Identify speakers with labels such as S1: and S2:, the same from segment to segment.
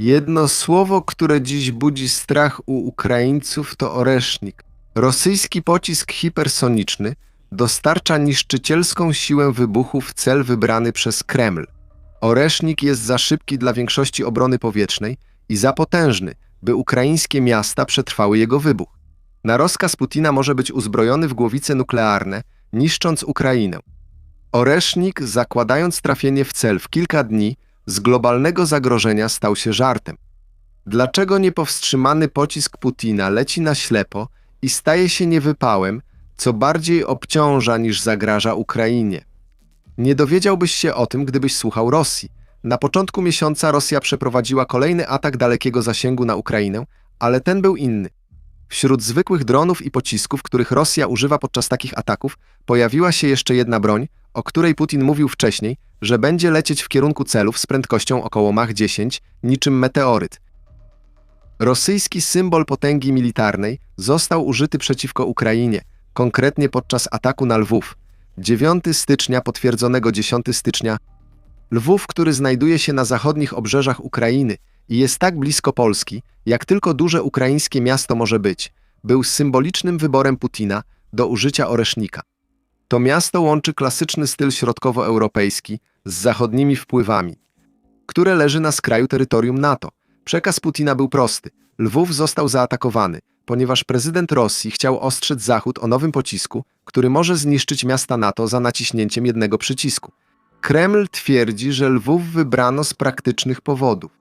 S1: Jedno słowo, które dziś budzi strach u Ukraińców, to oresznik. Rosyjski pocisk hipersoniczny dostarcza niszczycielską siłę wybuchu w cel wybrany przez Kreml. Oresznik jest za szybki dla większości obrony powietrznej i za potężny, by ukraińskie miasta przetrwały jego wybuch. Na rozkaz Putina może być uzbrojony w głowice nuklearne, niszcząc Ukrainę. Oresznik, zakładając trafienie w cel w kilka dni, z globalnego zagrożenia stał się żartem. Dlaczego niepowstrzymany pocisk Putina leci na ślepo i staje się niewypałem, co bardziej obciąża niż zagraża Ukrainie? Nie dowiedziałbyś się o tym, gdybyś słuchał Rosji. Na początku miesiąca Rosja przeprowadziła kolejny atak dalekiego zasięgu na Ukrainę, ale ten był inny. Wśród zwykłych dronów i pocisków, których Rosja używa podczas takich ataków, pojawiła się jeszcze jedna broń, o której Putin mówił wcześniej, że będzie lecieć w kierunku celów z prędkością około Mach 10, niczym meteoryt. Rosyjski symbol potęgi militarnej został użyty przeciwko Ukrainie, konkretnie podczas ataku na Lwów. 9 stycznia potwierdzonego 10 stycznia. Lwów, który znajduje się na zachodnich obrzeżach Ukrainy i jest tak blisko Polski, jak tylko duże ukraińskie miasto może być, był symbolicznym wyborem Putina do użycia oresznika. To miasto łączy klasyczny styl środkowoeuropejski z zachodnimi wpływami, które leży na skraju terytorium NATO. Przekaz Putina był prosty. Lwów został zaatakowany, ponieważ prezydent Rosji chciał ostrzec Zachód o nowym pocisku, który może zniszczyć miasta NATO za naciśnięciem jednego przycisku. Kreml twierdzi, że Lwów wybrano z praktycznych powodów.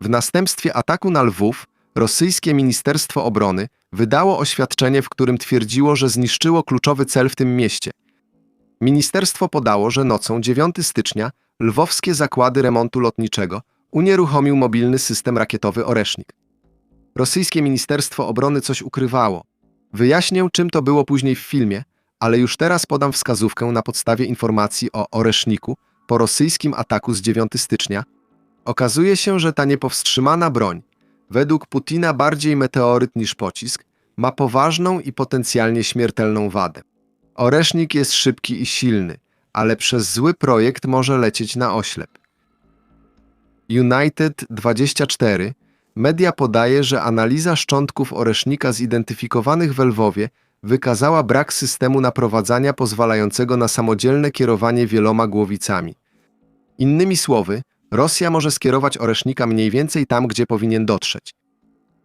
S1: W następstwie ataku na Lwów rosyjskie Ministerstwo Obrony wydało oświadczenie, w którym twierdziło, że zniszczyło kluczowy cel w tym mieście. Ministerstwo podało, że nocą 9 stycznia lwowskie zakłady remontu lotniczego unieruchomił mobilny system rakietowy Oresznik. Rosyjskie Ministerstwo Obrony coś ukrywało. Wyjaśnię, czym to było później w filmie, ale już teraz podam wskazówkę na podstawie informacji o Oreszniku po rosyjskim ataku z 9 stycznia. Okazuje się, że ta niepowstrzymana broń, według Putina bardziej meteoryt niż pocisk, ma poważną i potencjalnie śmiertelną wadę. Oresznik jest szybki i silny, ale przez zły projekt może lecieć na oślep. United 24 media podaje, że analiza szczątków oresznika zidentyfikowanych w Lwowie wykazała brak systemu naprowadzania pozwalającego na samodzielne kierowanie wieloma głowicami. Innymi słowy, Rosja może skierować oresznika mniej więcej tam, gdzie powinien dotrzeć.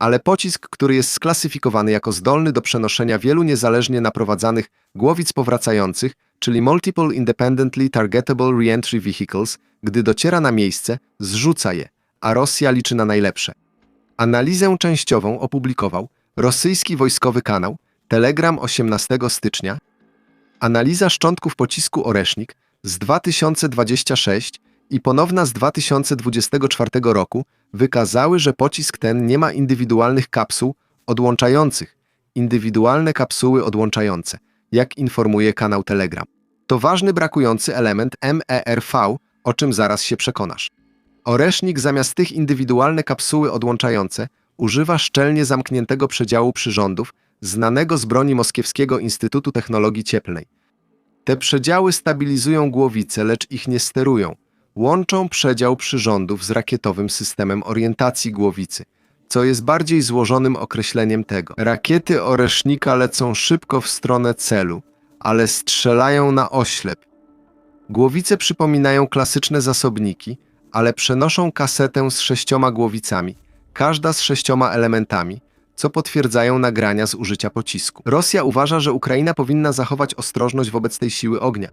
S1: Ale pocisk, który jest sklasyfikowany jako zdolny do przenoszenia wielu niezależnie naprowadzanych głowic powracających, czyli Multiple Independently Targetable Reentry Vehicles, gdy dociera na miejsce, zrzuca je, a Rosja liczy na najlepsze. Analizę częściową opublikował rosyjski wojskowy kanał Telegram 18 stycznia. Analiza szczątków pocisku Oresznik z 2026 i ponowna z 2024 roku wykazały, że pocisk ten nie ma indywidualnych kapsuł odłączających, indywidualne kapsuły odłączające, jak informuje kanał Telegram. To ważny brakujący element MERV, o czym zaraz się przekonasz. Oresznik zamiast tych indywidualne kapsuły odłączające używa szczelnie zamkniętego przedziału przyrządów znanego z broni Moskiewskiego Instytutu Technologii Cieplnej. Te przedziały stabilizują głowice, lecz ich nie sterują. Łączą przedział przyrządów z rakietowym systemem orientacji głowicy, co jest bardziej złożonym określeniem tego. Rakiety Oresznika lecą szybko w stronę celu, ale strzelają na oślep. Głowice przypominają klasyczne zasobniki, ale przenoszą kasetę z sześcioma głowicami, każda z sześcioma elementami, co potwierdzają nagrania z użycia pocisku. Rosja uważa, że Ukraina powinna zachować ostrożność wobec tej siły ognia.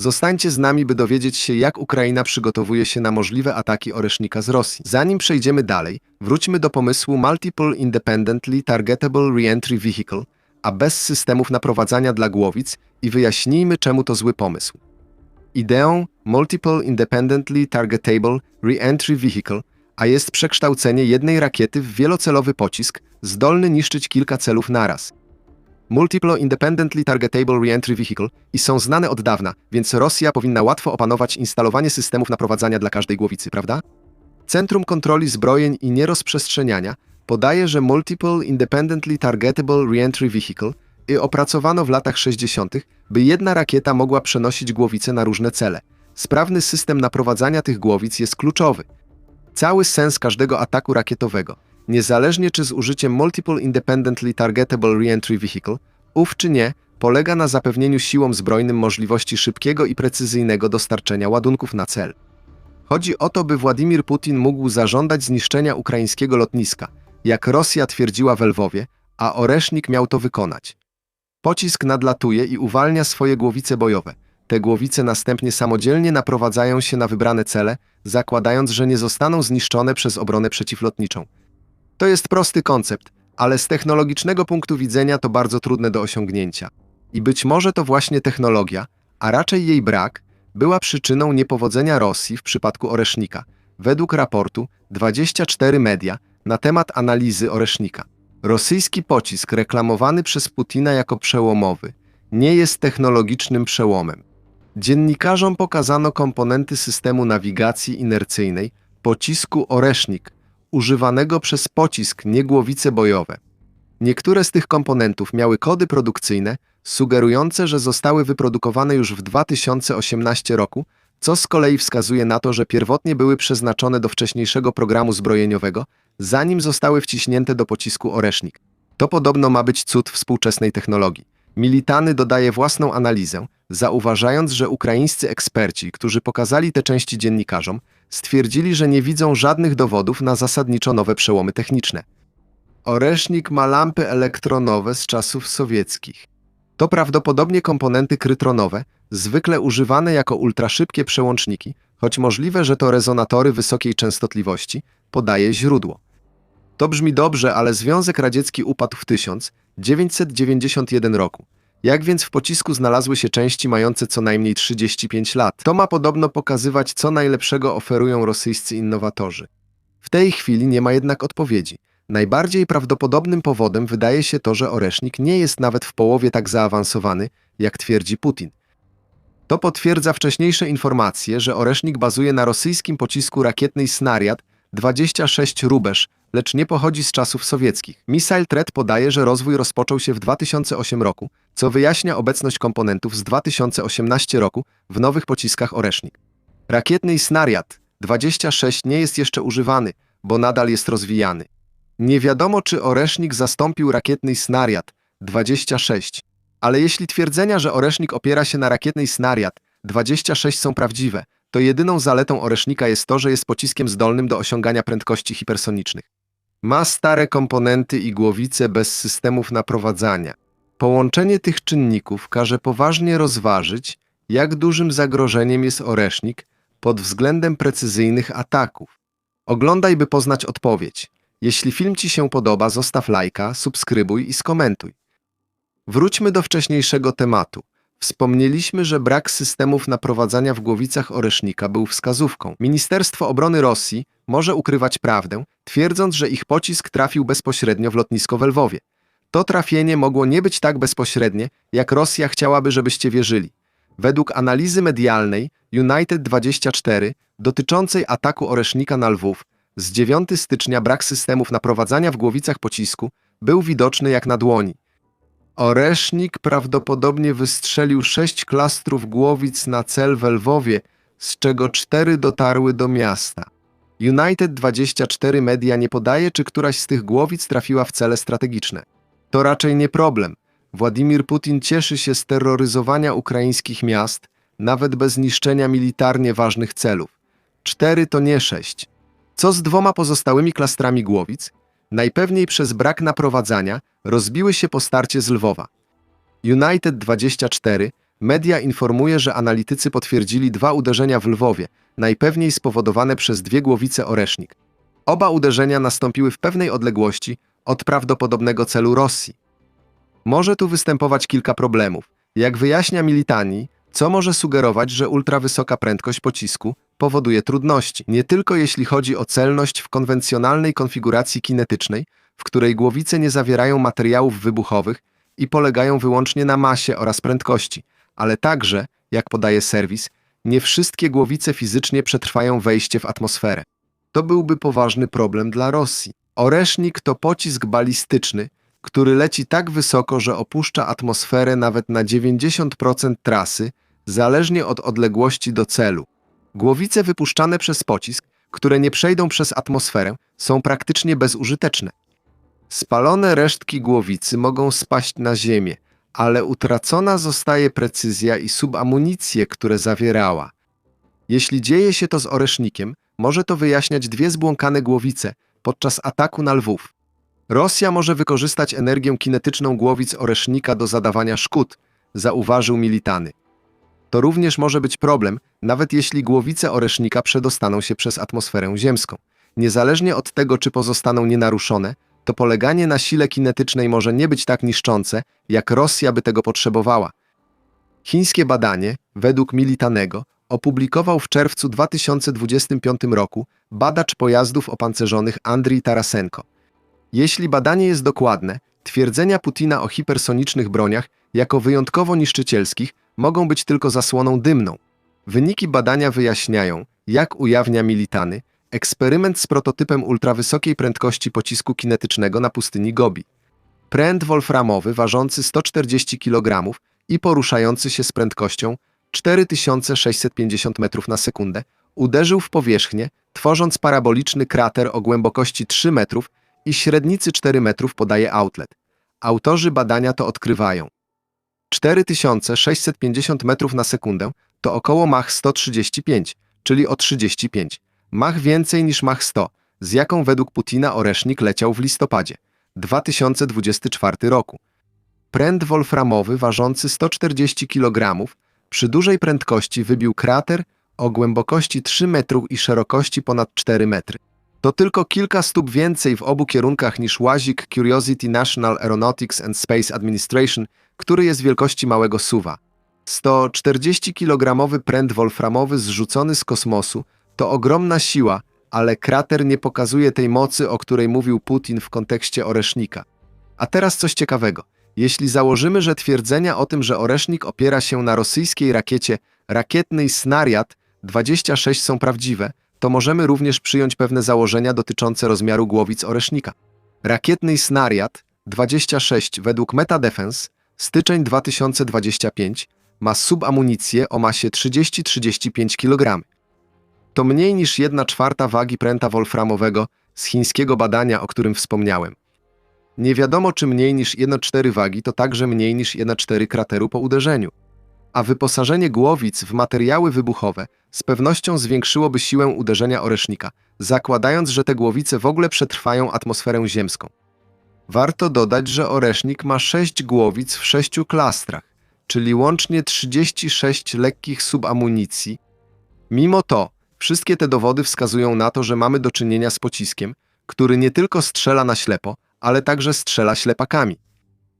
S1: Zostańcie z nami, by dowiedzieć się, jak Ukraina przygotowuje się na możliwe ataki oresznika z Rosji. Zanim przejdziemy dalej, wróćmy do pomysłu Multiple Independently Targetable Reentry Vehicle, a bez systemów naprowadzania dla głowic i wyjaśnijmy, czemu to zły pomysł. Ideą Multiple Independently Targetable Reentry Vehicle, a jest przekształcenie jednej rakiety w wielocelowy pocisk, zdolny niszczyć kilka celów naraz. Multiple Independently Targetable Reentry Vehicle i są znane od dawna, więc Rosja powinna łatwo opanować instalowanie systemów naprowadzania dla każdej głowicy, prawda? Centrum Kontroli Zbrojeń i Nierozprzestrzeniania podaje, że Multiple Independently Targetable Reentry Vehicle i opracowano w latach 60., by jedna rakieta mogła przenosić głowice na różne cele. Sprawny system naprowadzania tych głowic jest kluczowy. Cały sens każdego ataku rakietowego, niezależnie czy z użyciem Multiple Independently Targetable Reentry Vehicle, ów czy nie, polega na zapewnieniu siłom zbrojnym możliwości szybkiego i precyzyjnego dostarczenia ładunków na cel. Chodzi o to, by Władimir Putin mógł zażądać zniszczenia ukraińskiego lotniska, jak Rosja twierdziła w Lwowie, a Oresznik miał to wykonać. Pocisk nadlatuje i uwalnia swoje głowice bojowe. Te głowice następnie samodzielnie naprowadzają się na wybrane cele, zakładając, że nie zostaną zniszczone przez obronę przeciwlotniczą. To jest prosty koncept, ale z technologicznego punktu widzenia to bardzo trudne do osiągnięcia. I być może to właśnie technologia, a raczej jej brak, była przyczyną niepowodzenia Rosji w przypadku Oresznika. Według raportu 24 media na temat analizy Oresznika. Rosyjski pocisk reklamowany przez Putina jako przełomowy nie jest technologicznym przełomem. Dziennikarzom pokazano komponenty systemu nawigacji inercyjnej pocisku Oresznik, używanego przez pocisk, nie głowice bojowe. Niektóre z tych komponentów miały kody produkcyjne sugerujące, że zostały wyprodukowane już w 2018 roku, co z kolei wskazuje na to, że pierwotnie były przeznaczone do wcześniejszego programu zbrojeniowego, zanim zostały wciśnięte do pocisku Oresznik. To podobno ma być cud współczesnej technologii. Militany dodaje własną analizę, zauważając, że ukraińscy eksperci, którzy pokazali te części dziennikarzom, stwierdzili, że nie widzą żadnych dowodów na zasadniczo nowe przełomy techniczne. Oresznik ma lampy elektronowe z czasów sowieckich. To prawdopodobnie komponenty krytronowe, zwykle używane jako ultraszybkie przełączniki, choć możliwe, że to rezonatory wysokiej częstotliwości, podaje źródło. To brzmi dobrze, ale Związek Radziecki upadł w 1991 roku. Jak więc w pocisku znalazły się części mające co najmniej 35 lat? To ma podobno pokazywać, co najlepszego oferują rosyjscy innowatorzy. W tej chwili nie ma jednak odpowiedzi. Najbardziej prawdopodobnym powodem wydaje się to, że Oresznik nie jest nawet w połowie tak zaawansowany, jak twierdzi Putin. To potwierdza wcześniejsze informacje, że Oresznik bazuje na rosyjskim pocisku rakietnej Snariad 26 Rubesz, lecz nie pochodzi z czasów sowieckich. Missile Threat podaje, że rozwój rozpoczął się w 2008 roku, co wyjaśnia obecność komponentów z 2018 roku w nowych pociskach Oresznik. Rakietny Snariad 26 nie jest jeszcze używany, bo nadal jest rozwijany. Nie wiadomo, czy Oresznik zastąpił rakietny Snariad 26, ale jeśli twierdzenia, że Oresznik opiera się na rakietnej Snariad 26 są prawdziwe, to jedyną zaletą Oresznika jest to, że jest pociskiem zdolnym do osiągania prędkości hipersonicznych. Ma stare komponenty i głowice bez systemów naprowadzania. Połączenie tych czynników każe poważnie rozważyć, jak dużym zagrożeniem jest Oresznik pod względem precyzyjnych ataków. Oglądaj, by poznać odpowiedź. Jeśli film Ci się podoba, zostaw lajka, subskrybuj i skomentuj. Wróćmy do wcześniejszego tematu. Wspomnieliśmy, że brak systemów naprowadzania w głowicach Oresznika był wskazówką. Ministerstwo Obrony Rosji może ukrywać prawdę, twierdząc, że ich pocisk trafił bezpośrednio w lotnisko w Lwowie. To trafienie mogło nie być tak bezpośrednie, jak Rosja chciałaby, żebyście wierzyli. Według analizy medialnej United24 dotyczącej ataku Oresznika na Lwów z 9 stycznia brak systemów naprowadzania w głowicach pocisku był widoczny jak na dłoni. Oresznik prawdopodobnie wystrzelił sześć klastrów głowic na cel w Lwowie, z czego cztery dotarły do miasta. United24 Media nie podaje, czy któraś z tych głowic trafiła w cele strategiczne. To raczej nie problem. Władimir Putin cieszy się z terroryzowania ukraińskich miast, nawet bez niszczenia militarnie ważnych celów. Cztery to nie sześć. Co z dwoma pozostałymi klastrami głowic? Najpewniej przez brak naprowadzania rozbiły się po starcie z Lwowa. United24 media informuje, że analitycy potwierdzili dwa uderzenia w Lwowie, najpewniej spowodowane przez dwie głowice Oresznik. Oba uderzenia nastąpiły w pewnej odległości od prawdopodobnego celu Rosji. Może tu występować kilka problemów. Jak wyjaśnia Militani, co może sugerować, że ultrawysoka prędkość pocisku powoduje trudności, nie tylko jeśli chodzi o celność w konwencjonalnej konfiguracji kinetycznej, w której głowice nie zawierają materiałów wybuchowych i polegają wyłącznie na masie oraz prędkości, ale także, jak podaje serwis, nie wszystkie głowice fizycznie przetrwają wejście w atmosferę. To byłby poważny problem dla Rosji. Oresznik to pocisk balistyczny, który leci tak wysoko, że opuszcza atmosferę nawet na 90% trasy, zależnie od odległości do celu. Głowice wypuszczane przez pocisk które nie przejdą przez atmosferę, są praktycznie bezużyteczne. Spalone resztki głowicy mogą spaść na ziemię, ale utracona zostaje precyzja i subamunicje, które zawierała. Jeśli dzieje się to z oresznikiem, może to wyjaśniać dwie zbłąkane głowice podczas ataku na lwów. Rosja może wykorzystać energię kinetyczną głowic oresznika do zadawania szkód, zauważył Militany. To również może być problem, nawet jeśli głowice oresznika przedostaną się przez atmosferę ziemską. Niezależnie od tego, czy pozostaną nienaruszone, to poleganie na sile kinetycznej może nie być tak niszczące, jak Rosja by tego potrzebowała. Chińskie badanie, według Militanego, opublikował w czerwcu 2025 roku badacz pojazdów opancerzonych Andrii Tarasenko. Jeśli badanie jest dokładne, twierdzenia Putina o hipersonicznych broniach jako wyjątkowo niszczycielskich mogą być tylko zasłoną dymną. Wyniki badania wyjaśniają, jak ujawnia Militany, eksperyment z prototypem ultrawysokiej prędkości pocisku kinetycznego na pustyni Gobi. Pręt wolframowy ważący 140 kg i poruszający się z prędkością 4650 metrów na sekundę uderzył w powierzchnię, tworząc paraboliczny krater o głębokości 3 metrów i średnicy 4 metrów podaje outlet. Autorzy badania to odkrywają. 4650 metrów na sekundę to około Mach 135, czyli o 35. Mach więcej niż Mach 100, z jaką według Putina oresznik leciał w listopadzie 2024 roku. Pręt wolframowy ważący 140 kg przy dużej prędkości wybił krater o głębokości 3 metrów i szerokości ponad 4 metry. To tylko kilka stóp więcej w obu kierunkach niż łazik Curiosity National Aeronautics and Space Administration, który jest wielkości małego suwa. 140 kg pręt wolframowy zrzucony z kosmosu to ogromna siła, ale krater nie pokazuje tej mocy, o której mówił Putin w kontekście oresznika. A teraz coś ciekawego. Jeśli założymy, że twierdzenia o tym, że oresznik opiera się na rosyjskiej rakiecie rakietnej Snariat 26 są prawdziwe, to możemy również przyjąć pewne założenia dotyczące rozmiaru głowic oresznika. Rakietny Snariat 26 według Metadefense styczeń 2025 ma subamunicję o masie 30-35 kg. To mniej niż 1 czwarta wagi pręta wolframowego z chińskiego badania, o którym wspomniałem. Nie wiadomo, czy mniej niż 1,4 wagi to także mniej niż 1,4 krateru po uderzeniu. A wyposażenie głowic w materiały wybuchowe z pewnością zwiększyłoby siłę uderzenia oresznika, zakładając, że te głowice w ogóle przetrwają atmosferę ziemską. Warto dodać, że oresznik ma 6 głowic w 6 klastrach, czyli łącznie 36 lekkich subamunicji. Mimo to, wszystkie te dowody wskazują na to, że mamy do czynienia z pociskiem, który nie tylko strzela na ślepo, ale także strzela ślepakami.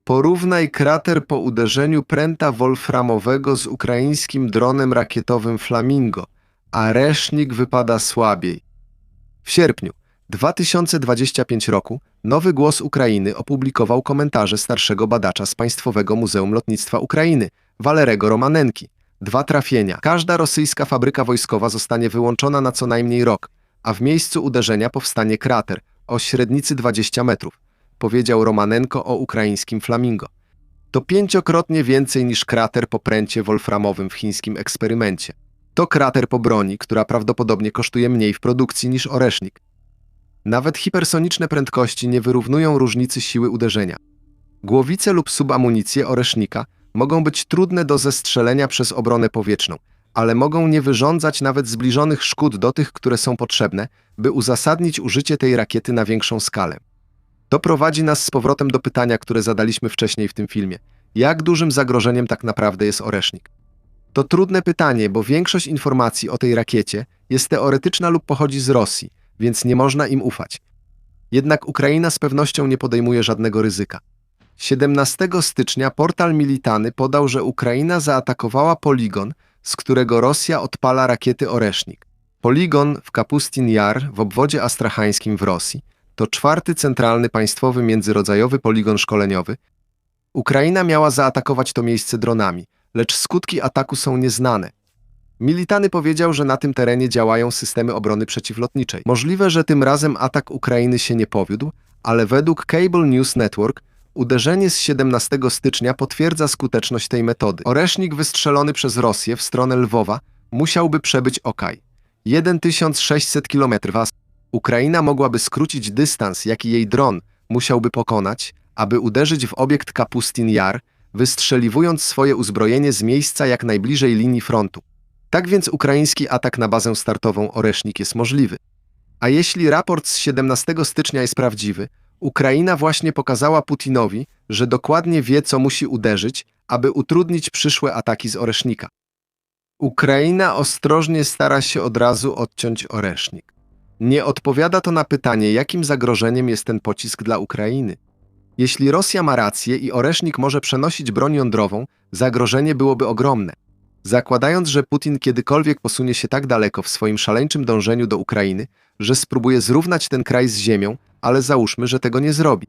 S1: Porównaj krater po uderzeniu pręta wolframowego z ukraińskim dronem rakietowym Flamingo, a resznik wypada słabiej. W sierpniu 2025 roku Nowy Głos Ukrainy opublikował komentarze starszego badacza z Państwowego Muzeum Lotnictwa Ukrainy, Walerego Romanenki. Dwa trafienia. Każda rosyjska fabryka wojskowa zostanie wyłączona na co najmniej rok, a w miejscu uderzenia powstanie krater o średnicy 20 metrów powiedział Romanenko o ukraińskim flamingo. To pięciokrotnie więcej niż krater po pręcie wolframowym w chińskim eksperymencie. To krater po broni, która prawdopodobnie kosztuje mniej w produkcji niż oresznik. Nawet hipersoniczne prędkości nie wyrównują różnicy siły uderzenia. Głowice lub subamunicje oresznika mogą być trudne do zestrzelenia przez obronę powietrzną, ale mogą nie wyrządzać nawet zbliżonych szkód do tych, które są potrzebne, by uzasadnić użycie tej rakiety na większą skalę. To prowadzi nas z powrotem do pytania, które zadaliśmy wcześniej w tym filmie. Jak dużym zagrożeniem tak naprawdę jest oresznik? To trudne pytanie, bo większość informacji o tej rakiecie jest teoretyczna lub pochodzi z Rosji, więc nie można im ufać. Jednak Ukraina z pewnością nie podejmuje żadnego ryzyka. 17 stycznia portal Militany podał, że Ukraina zaatakowała poligon, z którego Rosja odpala rakiety Oresznik. Poligon w Kapustin Jar w obwodzie astrachańskim w Rosji to czwarty centralny państwowy międzyrodzajowy poligon szkoleniowy. Ukraina miała zaatakować to miejsce dronami, lecz skutki ataku są nieznane. Militany powiedział, że na tym terenie działają systemy obrony przeciwlotniczej. Możliwe, że tym razem atak Ukrainy się nie powiódł, ale według Cable News Network uderzenie z 17 stycznia potwierdza skuteczność tej metody. Oresznik wystrzelony przez Rosję w stronę Lwowa musiałby przebyć Okaj. 1600 km. Ukraina mogłaby skrócić dystans, jaki jej dron musiałby pokonać, aby uderzyć w obiekt Kapustin Jar, wystrzeliwując swoje uzbrojenie z miejsca jak najbliżej linii frontu. Tak więc ukraiński atak na bazę startową Oresznik jest możliwy. A jeśli raport z 17 stycznia jest prawdziwy, Ukraina właśnie pokazała Putinowi, że dokładnie wie, co musi uderzyć, aby utrudnić przyszłe ataki z Oresznika. Ukraina ostrożnie stara się od razu odciąć Oresznik. Nie odpowiada to na pytanie, jakim zagrożeniem jest ten pocisk dla Ukrainy. Jeśli Rosja ma rację i Oresznik może przenosić broń jądrową, zagrożenie byłoby ogromne. Zakładając, że Putin kiedykolwiek posunie się tak daleko w swoim szaleńczym dążeniu do Ukrainy, że spróbuje zrównać ten kraj z ziemią, ale załóżmy, że tego nie zrobi.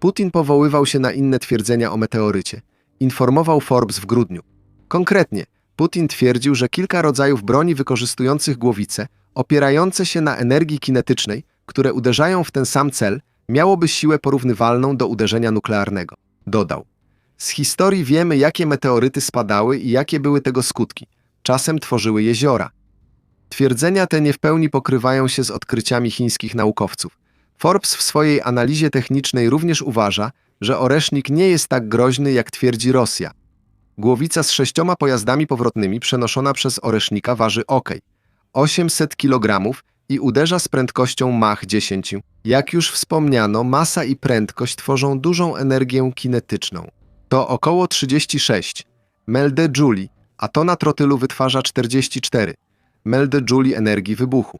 S1: Putin powoływał się na inne twierdzenia o meteorycie. Informował Forbes w grudniu. Konkretnie, Putin twierdził, że kilka rodzajów broni wykorzystujących głowice, opierające się na energii kinetycznej, które uderzają w ten sam cel, miałoby siłę porównywalną do uderzenia nuklearnego. Dodał. Z historii wiemy, jakie meteoryty spadały i jakie były tego skutki. Czasem tworzyły jeziora. Twierdzenia te nie w pełni pokrywają się z odkryciami chińskich naukowców. Forbes w swojej analizie technicznej również uważa, że oresznik nie jest tak groźny, jak twierdzi Rosja. Głowica z sześcioma pojazdami powrotnymi przenoszona przez oresznika waży OK 800 kg i uderza z prędkością Mach 10. Jak już wspomniano, masa i prędkość tworzą dużą energię kinetyczną. To około 36 melde jouli, a tona trotylu wytwarza 44 melde jouli energii wybuchu.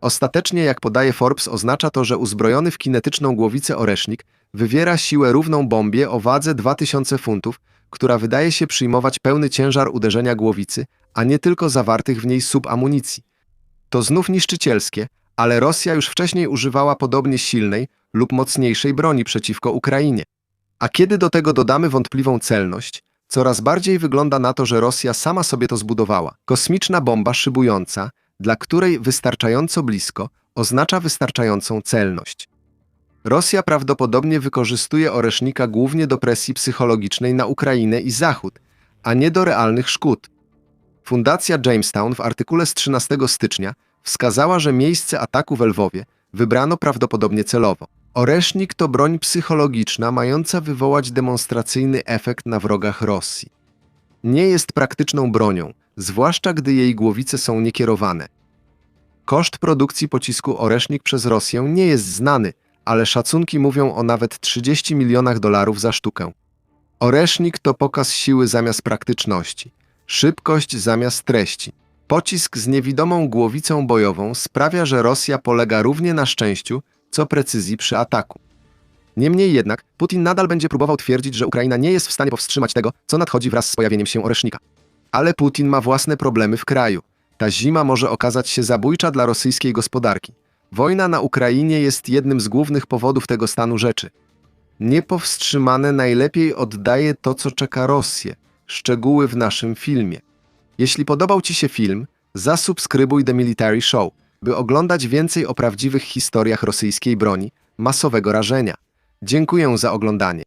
S1: Ostatecznie, jak podaje Forbes, oznacza to, że uzbrojony w kinetyczną głowicę oresznik wywiera siłę równą bombie o wadze 2000 funtów, która wydaje się przyjmować pełny ciężar uderzenia głowicy, a nie tylko zawartych w niej subamunicji. To znów niszczycielskie, ale Rosja już wcześniej używała podobnie silnej lub mocniejszej broni przeciwko Ukrainie. A kiedy do tego dodamy wątpliwą celność, coraz bardziej wygląda na to, że Rosja sama sobie to zbudowała. Kosmiczna bomba szybująca, dla której wystarczająco blisko oznacza wystarczającą celność. Rosja prawdopodobnie wykorzystuje oresznika głównie do presji psychologicznej na Ukrainę i Zachód, a nie do realnych szkód. Fundacja Jamestown w artykule z 13 stycznia wskazała, że miejsce ataku w Lwowie wybrano prawdopodobnie celowo. Oresznik to broń psychologiczna mająca wywołać demonstracyjny efekt na wrogach Rosji. Nie jest praktyczną bronią, zwłaszcza gdy jej głowice są niekierowane. Koszt produkcji pocisku Oresznik przez Rosję nie jest znany, ale szacunki mówią o nawet 30 milionach dolarów za sztukę. Oresznik to pokaz siły zamiast praktyczności, szybkość zamiast treści. Pocisk z niewidomą głowicą bojową sprawia, że Rosja polega równie na szczęściu, co precyzji przy ataku. Niemniej jednak, Putin nadal będzie próbował twierdzić, że Ukraina nie jest w stanie powstrzymać tego, co nadchodzi wraz z pojawieniem się Oresznika. Ale Putin ma własne problemy w kraju. Ta zima może okazać się zabójcza dla rosyjskiej gospodarki. Wojna na Ukrainie jest jednym z głównych powodów tego stanu rzeczy. Niepowstrzymane najlepiej oddaje to, co czeka Rosję. Szczegóły w naszym filmie. Jeśli podobał Ci się film, zasubskrybuj The Military Show, by oglądać więcej o prawdziwych historiach rosyjskiej broni masowego rażenia. Dziękuję za oglądanie.